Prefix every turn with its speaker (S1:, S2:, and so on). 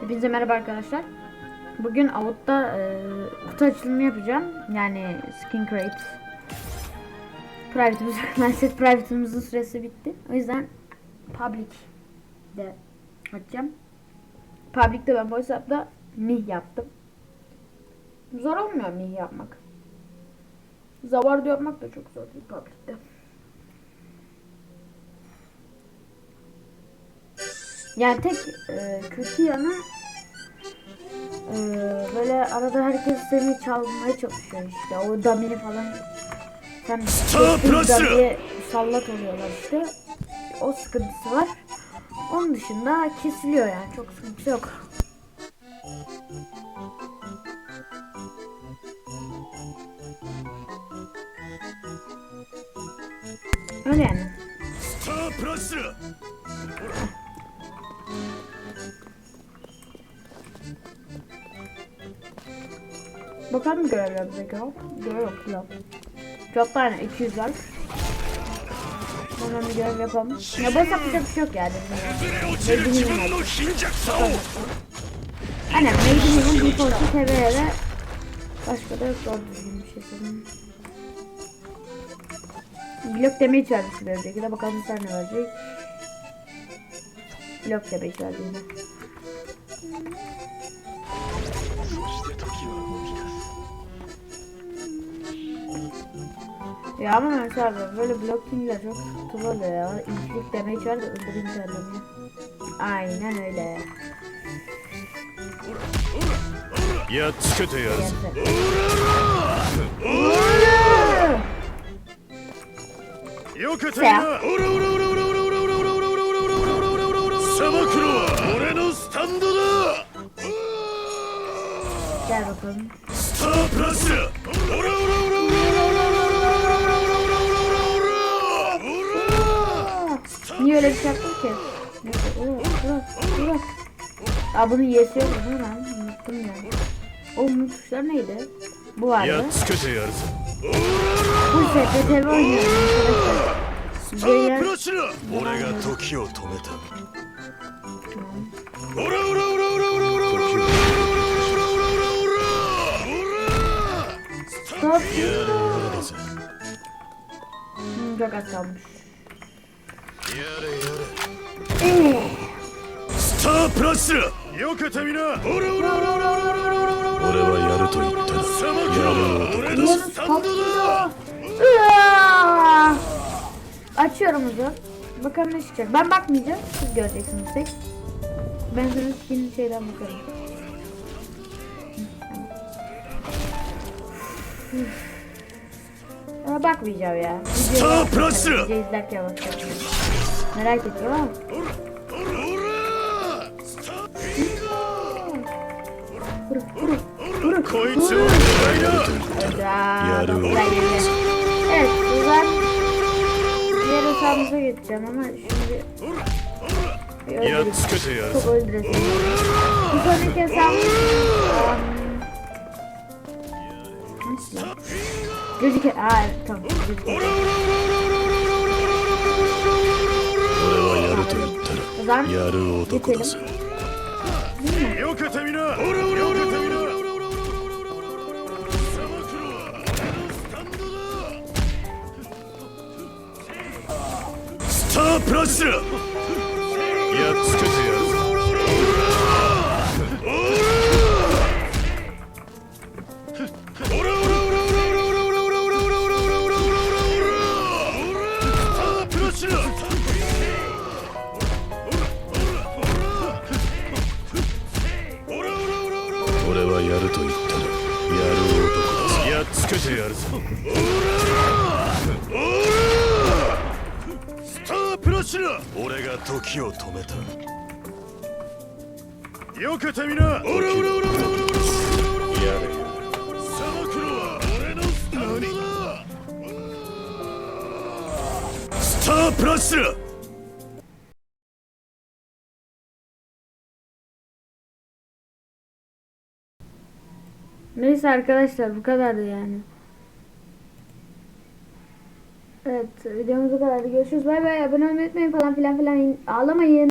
S1: Hepinize merhaba arkadaşlar. Bugün Avut'ta e, kutu açılımı yapacağım. Yani skin crate. Private'ımız, Mindset private'ımızın süresi bitti. O yüzden public de açacağım. Public'te ben bu hesapta mih yaptım. Zor olmuyor mih yapmak. Zavardı yapmak da çok zor değil public'te. Yani tek e, kötü yanı e, böyle arada herkes seni çalmaya çalışıyor işte. O dummy falan sen diye sallat oluyorlar işte. O sıkıntısı var. Onun dışında kesiliyor yani çok sıkıntı yok. Öyle yani. Totem mi görevlendirecek ya? Görev yok plan. Drop'ta aynen 200 var. Hemen bir görev yapalım. Ya basacak bir şey yok yani.
S2: Meydinim var.
S1: Aynen Meydinim'in bir sonrası TV'de başka da yok doğru düzgün bir şey sanırım. Blok damage vermişti verecek. Ya bakalım sen ne verecek. Blok damage
S2: verdiğinde.
S1: Ya ama mesela böyle blocking çok sıkıntılı oluyor ya. İlklik damage var da öldürünce adamı. Aynen öyle.
S2: やっつけてやるぞ
S1: Geldi.
S2: よけてみなオラオラオラオラオラオラオラオラオラオラオラオラ砂漠のは俺のスタンドだ
S1: Gel bakalım.
S2: スタープラス
S1: Niye öyle bir şey yaptın ki? Neyse, oo, bırak, bırak. Aa bunu yesiyor mu lan? Unuttum ya. O bunun tuşları neydi? Bu vardı. Bu SPTV oynuyor arkadaşlar.
S2: Beyler. Oraya Tokyo Tometa. Ora ora ora ora ora ora ora ora
S1: Stop. Hmm, çok az kalmış.
S2: やれやれ
S1: Eee.
S2: スタープラスよけてみなオラオラオラオラオラオラオラ俺はやると言ったらやる俺のスタンドだ
S1: Iıaa! Açıyorum hocam. Bakalım ne çıkacak. Ben bakmayacağım. Siz göreceksiniz tek. Ben sana skin şeyden bakarım. Ama bakmayacağım ya.
S2: Stop, Russia!
S1: Video izlerken bakacağım. Merak ediyor ama. Evet, buradan diğer otağımıza geçeceğim ama şimdi bir
S2: öldüreceğim.
S1: Çok öldüreceğim. Bu sonraki hesabımız Gözüke... Aa tamam. Gözüke.
S2: やる男だぜよ。けてみな。おおおおおと言ったらやる男だやっつけてやるぞ。スタープラシラ俺が時を止めた避けてみなオラオラオラオラやれサマクロは俺のスタンドだスタープラシラ
S1: Neyse arkadaşlar bu kadardı yani. Evet videomuz bu kadardı. Görüşürüz. Bay bay. Abone olmayı unutmayın falan filan filan. Ağlamayın.